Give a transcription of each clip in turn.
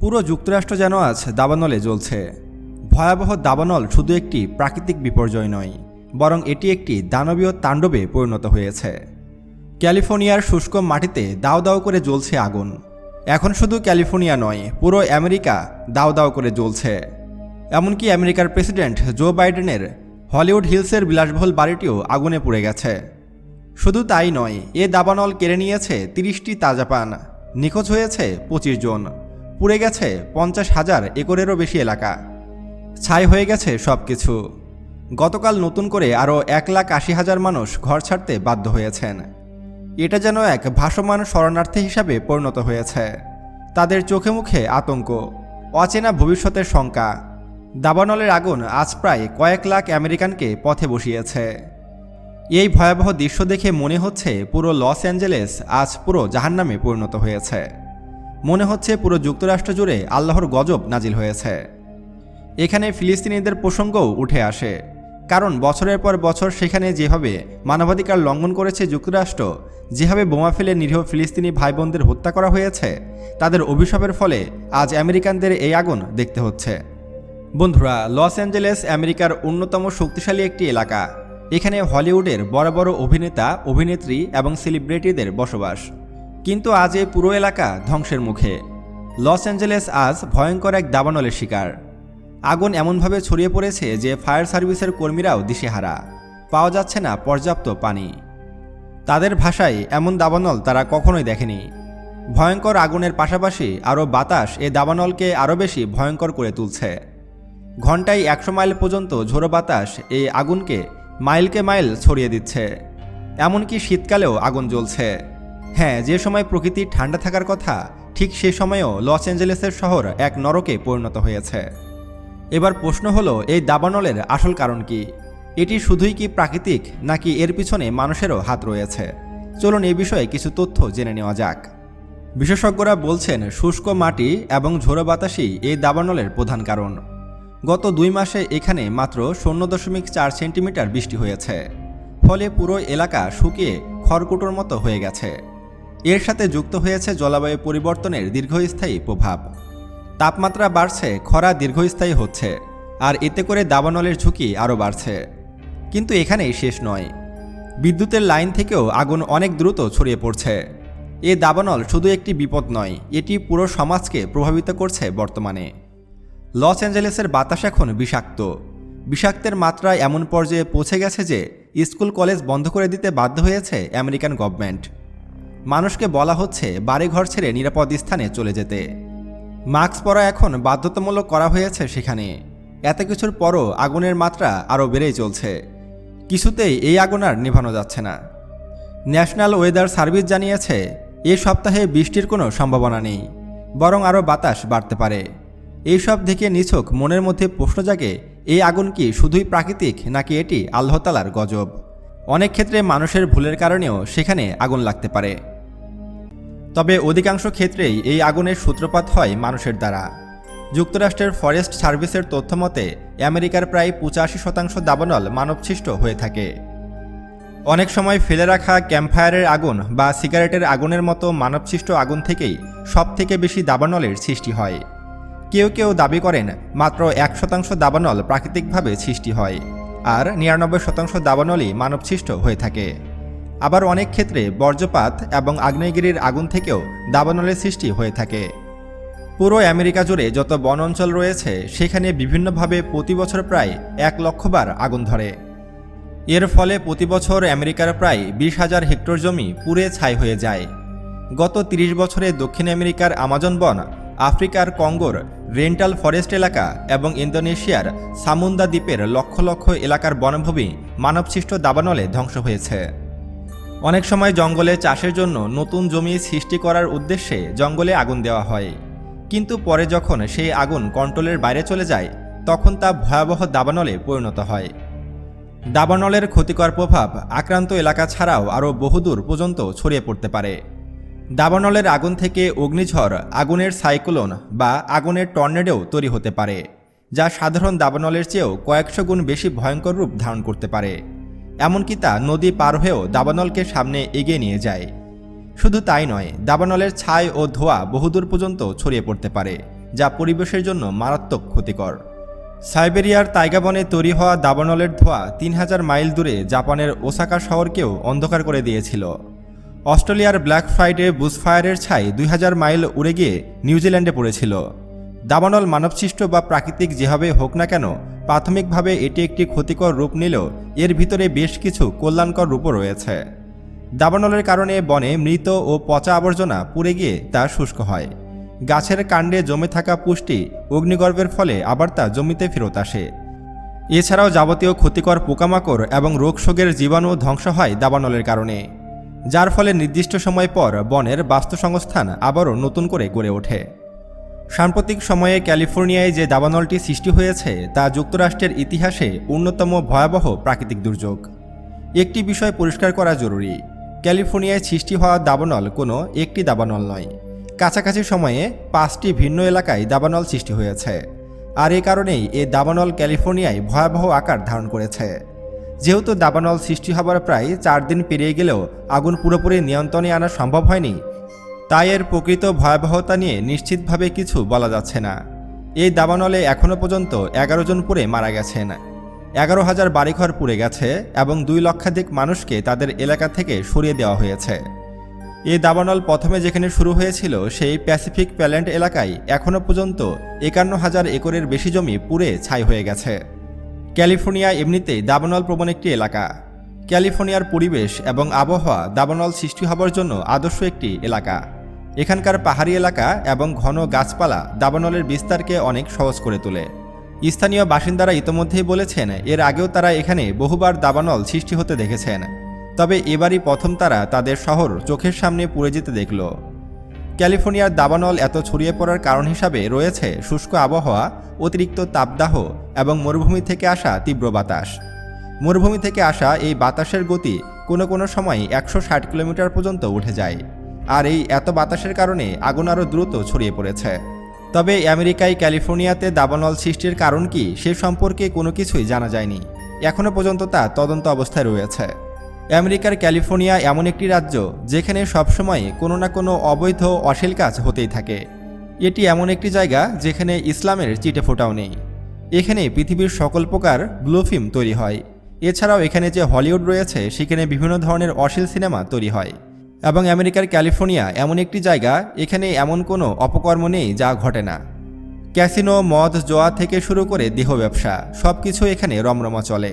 পুরো যুক্তরাষ্ট্র যেন আজ দাবানলে জ্বলছে। ভয়াবহ দাবানল শুধু একটি প্রাকৃতিক বিপর্যয় নয়, বরং এটি একটি দানবীয় তাণ্ডবে পরিণত হয়েছে। ক্যালিফোর্নিয়ার শুষ্ক মাটিতে দাও দাও করে জ্বলছে আগুন। এখন শুধু ক্যালিফোর্নিয়া নয়, পুরো আমেরিকা দাও দাও করে জ্বলছে। এমনকি আমেরিকার প্রেসিডেন্ট জো বাইডেনের হলিউড হিলসের বিলাসবহুল বাড়িটিও আগুনে পুড়ে গেছে। শুধু তাই নয়, এ দাবানল কেড়ে নিয়েছে তিরিশটি তাজা পান, নিখোঁজ হয়েছে পঁচিশ জন। পুড়ে গেছে পঞ্চাশ হাজার একরেরও বেশি এলাকা। ছাই হয়ে গেছে সব কিছু গতকাল নতুন করে আরও এক লাখ আশি হাজার মানুষ ঘর ছাড়তে বাধ্য হয়েছেন। এটা যেন এক ভাসমান শরণার্থী হিসাবে পরিণত হয়েছে। তাদের চোখে মুখে আতঙ্ক, অচেনা ভবিষ্যতের শঙ্কা। দাবানলের আগুন আজ প্রায় কয়েক লাখ আমেরিকানকে পথে বসিয়েছে। এই ভয়াবহ দৃশ্য দেখে মনে হচ্ছে পুরো লস অ্যাঞ্জেলেস আজ পুরো জাহান্নামে পরিণত হয়েছে। মনে হচ্ছে পুরো যুক্তরাষ্ট্র জুড়ে আল্লাহর গজব নাজিল হয়েছে। এখানে ফিলিস্তিনিদের প্রসঙ্গও উঠে আসে। কারণ বছরের পর বছর সেখানে যেভাবে মানবাধিকার লঙ্ঘন করেছে যুক্তরাষ্ট্র, যেভাবে বোমা ফেলে নিরীহ ফিলিস্তিনি ভাই বোনদের হত্যা করা হয়েছে, তাদের অভিশাপের ফলে আজ আমেরিকানদের এই আগুন দেখতে হচ্ছে। বন্ধুরা, লস অ্যাঞ্জেলেস আমেরিকার অন্যতম শক্তিশালী একটি এলাকা। এখানে হলিউডের বড় বড় অভিনেতা, অভিনেত্রী এবং সেলিব্রিটিদের বসবাস। কিন্তু আজ এই পুরো এলাকা ধ্বংসের মুখে। লস অ্যাঞ্জেলেস আজ ভয়ঙ্কর এক দাবানলের শিকার। আগুন এমনভাবে ছড়িয়ে পড়েছে যে ফায়ার সার্ভিসের কর্মীরাও দিশেহারা। পাওয়া যাচ্ছে না পর্যাপ্ত পানি। তাদের ভাষায় এমন দাবানল তারা কখনোই দেখেনি। ভয়ঙ্কর আগুনের পাশাপাশি আরও বাতাস এ দাবানলকে আরও বেশি ভয়ঙ্কর করে তুলছে। ঘন্টায় একশো মাইল পর্যন্ত ঝোড়ো বাতাস এই আগুনকে মাইলকে মাইল ছড়িয়ে দিচ্ছে। এমনকি শীতকালেও আগুন জ্বলছে। হ্যাঁ যে সময় প্রকৃতি ঠান্ডা থাকার কথা, ঠিক সে সময়েও লস অ্যাঞ্জেলেসের শহর এক নরকে পরিণত হয়েছে। এবার প্রশ্ন হলো, এই দাবানলের আসল কারণ কি? এটি শুধুই কি প্রাকৃতিক, নাকি এর পিছনে মানুষেরও হাত রয়েছে? চলুন এ বিষয়ে কিছু তথ্য জেনে নেওয়া যাক। বিশেষজ্ঞরা বলছেন, শুষ্ক মাটি এবং ঝোড়ো বাতাসই এই দাবানলের প্রধান কারণ। গত দুই মাসে এখানে মাত্র শূন্য দশমিক চার সেন্টিমিটার বৃষ্টি হয়েছে। ফলে পুরো এলাকা শুকিয়ে খড়কুটোর মতো হয়ে গেছে। এর সাথে যুক্ত হয়েছে জলবায়ু পরিবর্তনের দীর্ঘস্থায়ী প্রভাব। তাপমাত্রা বাড়ছে, খরা দীর্ঘস্থায়ী হচ্ছে, আর এতে করে দাবানলের ঝুঁকি আরও বাড়ছে। কিন্তু এখানেই শেষ নয়। বিদ্যুতের লাইন থেকেও আগুন অনেক দ্রুত ছড়িয়ে পড়ছে। এ দাবানল শুধু একটি বিপদ নয়, এটি পুরো সমাজকে প্রভাবিত করছে বর্তমানে। লস অ্যাঞ্জেলেসের বাতাস এখন বিষাক্ত। বিষাক্তের মাত্রা এমন পর্যায়ে পৌঁছে গেছে যে, স্কুল কলেজ বন্ধ করে দিতে বাধ্য হয়েছে আমেরিকান গভর্নমেন্ট। মানুষকে বলা হচ্ছে বাড়িঘর ছেড়ে নিরাপদ স্থানে চলে যেতে। মাস্ক পরা এখন বাধ্যতামূলক করা হয়েছে সেখানে। এত কিছুর পরও আগুনের মাত্রা আরও বেড়েই চলছে। কিছুতেই এই আগুন আর নেভানো যাচ্ছে না। ন্যাশনাল ওয়েদার সার্ভিস জানিয়েছে, এ সপ্তাহে বৃষ্টির কোনো সম্ভাবনা নেই, বরং আরও বাতাস বাড়তে পারে। এইসব দেখে নিছক মনের মধ্যে প্রশ্ন জাগে এই আগুন কি শুধুই প্রাকৃতিক নাকি এটি আল্লাহতালার গজব? অনেক ক্ষেত্রে মানুষের ভুলের কারণেও সেখানে আগুন লাগতে পারে। তবে অধিকাংশ ক্ষেত্রেই এই আগুনের সূত্রপাত হয় মানুষের দ্বারা। যুক্তরাষ্ট্রের ফরেস্ট সার্ভিসের তথ্য মতে, আমেরিকার প্রায় পঁচাশি শতাংশ দাবানল মানবসৃষ্ট হয়ে থাকে। অনেক সময় ফেলে রাখা ক্যাম্পফায়ারের আগুন বা সিগারেটের আগুনের মতো মানবসৃষ্ট আগুন থেকেই সবথেকে বেশি দাবানলের সৃষ্টি হয়। কেউ কেউ দাবি করেন, মাত্র এক শতাংশ দাবানল প্রাকৃতিকভাবে সৃষ্টি হয়, আর নিরানব্বই শতাংশ দাবানলই মানবসৃষ্ট হয়ে থাকে। আবার অনেক ক্ষেত্রে বর্জ্যপাত এবং আগ্নেয়গিরির আগুন থেকেও দাবানলের সৃষ্টি হয়ে থাকে। পুরো আমেরিকা জুড়ে যত বন অঞ্চল রয়েছে, সেখানে বিভিন্নভাবে প্রতি বছর প্রায় এক লক্ষবার আগুন ধরে। এর ফলে প্রতি বছর আমেরিকার প্রায় বিশ হাজার হেক্টর জমি পুড়ে ছাই হয়ে যায়। গত ৩০ বছরে দক্ষিণ আমেরিকার আমাজন বন, আফ্রিকার কঙ্গোর রেন্টাল ফরেস্ট এলাকা এবং ইন্দোনেশিয়ার সামুন্দা দ্বীপের লক্ষ লক্ষ এলাকার বনভূমি মানবসৃষ্ট দাবানলে ধ্বংস হয়েছে। অনেক সময় জঙ্গলে চাষের জন্য নতুন জমি সৃষ্টি করার উদ্দেশ্যে জঙ্গলে আগুন দেওয়া হয়। কিন্তু পরে যখন সেই আগুন কন্ট্রোলের বাইরে চলে যায়, তখন তা ভয়াবহ দাবানলে পরিণত হয়। দাবানলের ক্ষতিকর প্রভাব আক্রান্ত এলাকা ছাড়াও আরও বহুদূর পর্যন্ত ছড়িয়ে পড়তে পারে। দাবানলের আগুন থেকে অগ্নিঝড়, আগুনের সাইক্লোন বা আগুনের টর্নেডেও তৈরি হতে পারে, যা সাধারণ দাবানলের চেয়েও কয়েকশো গুণ বেশি ভয়ঙ্কর রূপ ধারণ করতে পারে। এমনকি তা নদী পার হয়েও দাবানলকে সামনে এগিয়ে নিয়ে যায়। শুধু তাই নয়, দাবানলের ছাই ও ধোঁয়া বহুদূর পর্যন্ত ছড়িয়ে পড়তে পারে, যা পরিবেশের জন্য মারাত্মক ক্ষতিকর। সাইবেরিয়ার তাইগাবনে তৈরি হওয়া দাবানলের ধোঁয়া তিন হাজার মাইল দূরে জাপানের ওসাকা শহরকেও অন্ধকার করে দিয়েছিল। অস্ট্রেলিয়ার ব্ল্যাক ফ্রাইডে বুসফায়ারের ছাই দুই হাজার মাইল উড়ে গিয়ে নিউজিল্যান্ডে পড়েছিল। দাবানল মানবসৃষ্ট বা প্রাকৃতিক যেভাবে হোক না কেন প্রাথমিকভাবে এটি একটি ক্ষতিকর রূপ নিলেও এর ভিতরে বেশ কিছু কল্যাণকর রূপও রয়েছে। দাবানলের কারণে বনে মৃত ও পচা আবর্জনা পুড়ে গিয়ে তা শুষ্ক হয়। গাছের কাণ্ডে জমে থাকা পুষ্টি অগ্নিগর্ভের ফলে আবার তা জমিতে ফেরত আসে। এছাড়াও যাবতীয় ক্ষতিকর পোকামাকড় এবং রোগশোগের জীবাণু ধ্বংস হয় দাবানলের কারণে। যার ফলে নির্দিষ্ট সময় পর বনের বাস্তুসংস্থান আবারও নতুন করে গড়ে ওঠে। সাম্প্রতিক সময়ে ক্যালিফোর্নিয়ায় যে দাবানলটি সৃষ্টি হয়েছে, তা যুক্তরাষ্ট্রের ইতিহাসে অন্যতম ভয়াবহ প্রাকৃতিক দুর্যোগ। একটি বিষয় পরিষ্কার করা জরুরি, ক্যালিফোর্নিয়ায় সৃষ্টি হওয়া দাবানল কোনো একটি দাবানল নয়। কাছাকাছি সময়ে পাঁচটি ভিন্ন এলাকায় দাবানল সৃষ্টি হয়েছে, আর এ কারণেই এ দাবানল ক্যালিফোর্নিয়ায় ভয়াবহ আকার ধারণ করেছে। যেহেতু দাবানল সৃষ্টি হবার প্রায় চার দিন পেরিয়ে গেলেও আগুন পুরোপুরি নিয়ন্ত্রণে আনা সম্ভব হয়নি তাই এর প্রকৃত ভয়াবহতা নিয়ে নিশ্চিতভাবে কিছু বলা যাচ্ছে না। এই দাবানলে এখনও পর্যন্ত এগারো জন পুড়ে মারা গেছেন। এগারো হাজার বাড়িঘর পুড়ে গেছে এবং দুই লক্ষাধিক মানুষকে তাদের এলাকা থেকে সরিয়ে দেওয়া হয়েছে। এই দাবানল প্রথমে যেখানে শুরু হয়েছিল সেই প্যাসিফিক প্যালেন্ট এলাকায় এখনও পর্যন্ত একান্ন হাজার একরের বেশি জমি পুড়ে ছাই হয়ে গেছে। ক্যালিফোর্নিয়া এমনিতেই দাবানল প্রবণ একটি এলাকা। ক্যালিফোর্নিয়ার পরিবেশ এবং আবহাওয়া দাবানল সৃষ্টি হবার জন্য আদর্শ একটি এলাকা। এখানকার পাহাড়ি এলাকা এবং ঘন গাছপালা দাবানলের বিস্তারকে অনেক সহজ করে তোলে। স্থানীয় বাসিন্দারা ইতোমধ্যেই বলেছেন, এর আগেও তারা এখানে বহুবার দাবানল সৃষ্টি হতে দেখেছেন। তবে এবারই প্রথম তারা তাদের শহর চোখের সামনে পুড়ে যেতে দেখল। ক্যালিফোর্নিয়ার দাবানল এত ছড়িয়ে পড়ার কারণ হিসাবে রয়েছে শুষ্ক আবহাওয়া, অতিরিক্ত তাপদাহ এবং মরুভূমি থেকে আসা তীব্র বাতাস। মরুভূমি থেকে আসা এই বাতাসের গতি কোনো কোনো সময় একশো ষাট কিলোমিটার পর্যন্ত উঠে যায়। আর এই এত বাতাসের কারণে আগুন আরও দ্রুত ছড়িয়ে পড়েছে। তবে আমেরিকায় ক্যালিফোর্নিয়াতে দাবানল সৃষ্টির কারণ কি সে সম্পর্কে কোনো কিছুই জানা যায়নি। এখনও পর্যন্ত তা তদন্ত অবস্থায় রয়েছে। আমেরিকার ক্যালিফোর্নিয়া এমন একটি রাজ্য যেখানে সবসময় কোনো না কোনো অবৈধ, অশ্লীল কাজ হতেই থাকে। এটি এমন একটি জায়গা যেখানে ইসলামের চিটে ফোটাও নেই। এখানে পৃথিবীর সকল প্রকার ব্লু ফিল্ম তৈরি হয়। এছাড়াও এখানে যে হলিউড রয়েছে, সেখানে বিভিন্ন ধরনের অশ্লীল সিনেমা তৈরি হয়। এবং আমেরিকার ক্যালিফোর্নিয়া এমন একটি জায়গা, এখানে এমন কোনো অপকর্ম নেই যা ঘটে না। ক্যাসিনো, মদ, জোয়া থেকে শুরু করে দেহ ব্যবসা সব কিছু এখানে রমরমা চলে।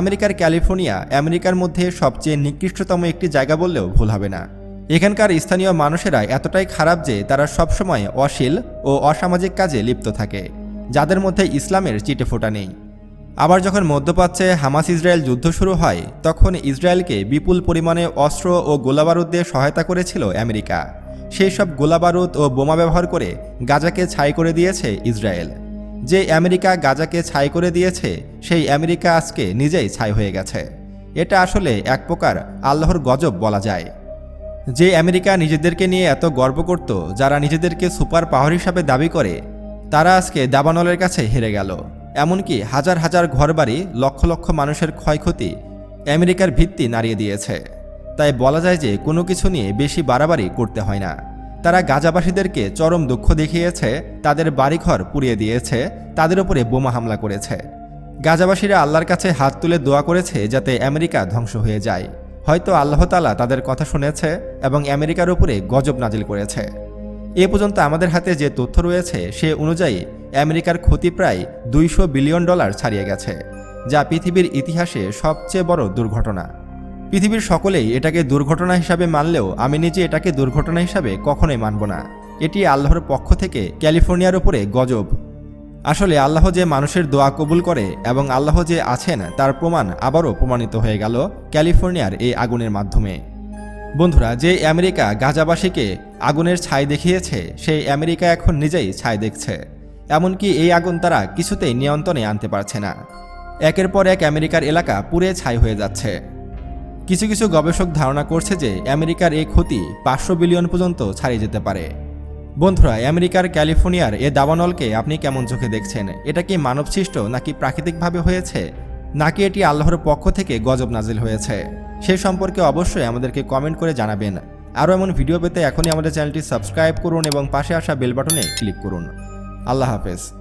আমেরিকার ক্যালিফোর্নিয়া আমেরিকার মধ্যে সবচেয়ে নিকৃষ্টতম একটি জায়গা বললেও ভুল হবে না। এখানকার স্থানীয় মানুষেরা এতটাই খারাপ যে তারা সবসময় অশীল ও অসামাজিক কাজে লিপ্ত থাকে, যাদের মধ্যে ইসলামের চিটে ফোটা নেই। আবার যখন মধ্যপ্রাচ্যে হামাস ইসরায়েল যুদ্ধ শুরু হয়, তখন ইসরায়েলকে বিপুল পরিমাণে অস্ত্র ও গোলাবারুদ দিয়ে সহায়তা করেছিল আমেরিকা। সেই সব গোলাবারুদ ও বোমা ব্যবহার করে গাজাকে ছাই করে দিয়েছে ইসরায়েল। যে আমেরিকা গাজাকে ছাই করে দিয়েছে, সেই আমেরিকা আজকে নিজেই ছাই হয়ে গেছে। এটা আসলে এক প্রকার আল্লাহর গজব বলা যায়। যে আমেরিকা নিজেদেরকে নিয়ে এত গর্ব করত, যারা নিজেদেরকে সুপার পাওয়ার হিসাবে দাবি করে, তারা আজকে দাবানলের কাছে হেরে গেল। এমনকি হাজার হাজার ঘরবাড়ি লক্ষ লক্ষ মানুষের ক্ষয়ক্ষতি আমেরিকার ভিত্তি নাড়িয়ে দিয়েছে। তাই বলা যায় যে কোনো কিছু নিয়ে বেশি বাড়াবাড়ি করতে হয় না। তারা গাজাবাসীদেরকে চরম দুঃখ দেখিয়েছে, তাদের বাড়িঘর পুড়িয়ে দিয়েছে, তাদের উপরে বোমা হামলা করেছে। গাজাবাসীরা আল্লাহর কাছে হাত তুলে দোয়া করেছে যাতে আমেরিকা ধ্বংস হয়ে যায়। হয়তো আল্লাহ তালা তাদের কথা শুনেছে এবং আমেরিকার উপরে গজব নাজিল করেছে। এ পর্যন্ত আমাদের হাতে যে তথ্য রয়েছে সে অনুযায়ী আমেরিকার ক্ষতি প্রায় দুইশো বিলিয়ন ডলার ছাড়িয়ে গেছে, যা পৃথিবীর ইতিহাসে সবচেয়ে বড় দুর্ঘটনা। পৃথিবীর সকলেই এটাকে দুর্ঘটনা হিসাবে মানলেও আমি নিজে এটাকে দুর্ঘটনা হিসাবে কখনোই মানব না। এটি আল্লাহর পক্ষ থেকে ক্যালিফোর্নিয়ার উপরে গজব। আসলে আল্লাহ যে মানুষের দোয়া কবুল করে এবং আল্লাহ যে আছেন তার প্রমাণ আবারও প্রমাণিত হয়ে গেল ক্যালিফোর্নিয়ার এই আগুনের মাধ্যমে। বন্ধুরা, যে আমেরিকা গাজাবাসীকে আগুনের ছাই দেখিয়েছে, সেই আমেরিকা এখন নিজেই ছাই দেখছে। এমনকি এই আগুন তারা কিছুতেই নিয়ন্ত্রণে আনতে পারছে না। একের পর এক আমেরিকার এলাকা পুরে ছাই হয়ে যাচ্ছে। কিছু কিছু গবেষক ধারণা করছে যে আমেরিকার এই ক্ষতি পাঁচশো বিলিয়ন পর্যন্ত ছাড়িয়ে যেতে পারে। বন্ধুরা, আমেরিকার ক্যালিফোর্নিয়ার এ দাবানলকে আপনি কেমন চোখে দেখছেন? এটা কি মানবসৃষ্ট নাকি প্রাকৃতিকভাবে হয়েছে? নাকি এটি আল্লাহর পক্ষ থেকে গজব নাজিল হয়েছে? সে সম্পর্কে অবশ্যই আমাদেরকে কমেন্ট করে জানাবেন। আরও এমন ভিডিও পেতে এখনই আমাদের চ্যানেলটি সাবস্ক্রাইব করুন এবং পাশে আসা বেল বাটনে ক্লিক করুন। আল্লাহ হাফেজ।